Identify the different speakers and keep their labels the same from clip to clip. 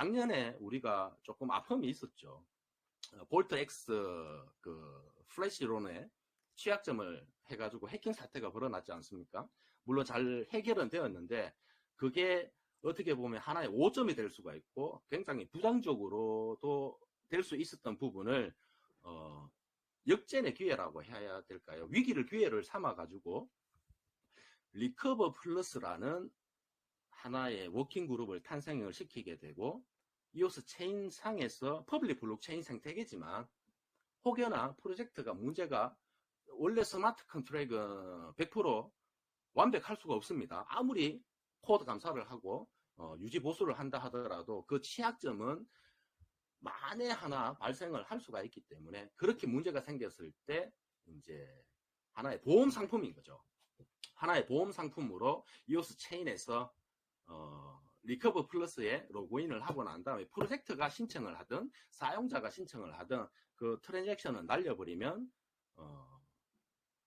Speaker 1: 작년에 우리가 조금 아픔이 있었죠. 어, 볼트 X 그 플래시론에 취약점을 해가지고 해킹 사태가 벌어났지 않습니까? 물론 잘 해결은 되었는데 그게 어떻게 보면 하나의 오점이 될 수가 있고 굉장히 부정적으로도 될 수 있었던 부분을 어, 역전의 기회라고 해야 될까요? 위기를 기회를 삼아 가지고 리커버 플러스라는 하나의 워킹 그룹을 탄생을 시키게 되고 이오스 체인 상에서 퍼블릭 블록체인 생태계지만 혹여나 프로젝트가 문제가 원래 스마트 컨트랙은 100% 완벽할 수가 없습니다. 아무리 코드 감사를 하고 어, 유지 보수를 한다 하더라도 그 취약점은 만에 하나 발생을 할 수가 있기 때문에 그렇게 문제가 생겼을 때 이제 하나의 보험 상품인 거죠. 하나의 보험 상품으로 이오스 체인에서 어, 리커버 플러스에 로그인을 하고 난 다음에 프로젝트가 신청을 하든 사용자가 신청을 하든 그 트랜잭션을 날려버리면 어,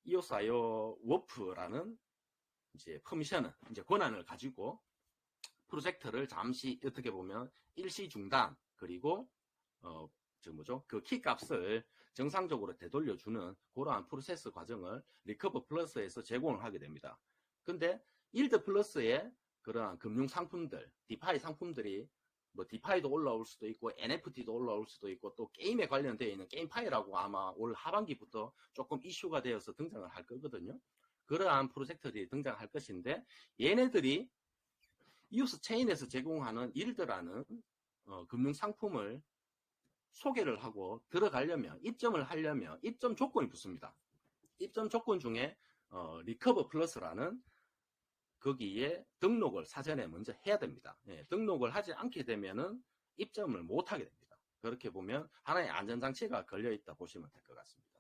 Speaker 1: 이오스 아이오 워프라는 이제 퍼미션은 이제 권한을 가지고 프로젝트를 잠시 어떻게 보면 일시 중단 그리고 어, 저 뭐죠? 그 키 값을 정상적으로 되돌려주는 그러한 프로세스 과정을 리커버 플러스에서 제공을 하게 됩니다. 근데 일드 플러스의 그러한 금융 상품들, 디파이 상품들이 뭐 디파이도 올라올 수도 있고 NFT도 올라올 수도 있고 또 게임에 관련되어 있는 게임파이라고 아마 올 하반기부터 조금 이슈가 되어서 등장을 할 거거든요. 그러한 프로젝트들이 등장할 것인데 얘네들이 이오스 체인에서 제공하는 일드라는 어, 금융 상품을 소개를 하고 들어가려면 입점을 하려면 입점 조건이 붙습니다. 입점 조건 중에 어, 리커버 플러스라는 거기에 등록을 사전에 먼저 해야 됩니다. 예, 등록을 하지 않게 되면은 입점을 못 하게 됩니다. 그렇게 보면 하나의 안전장치가 걸려 있다 보시면 될 것 같습니다.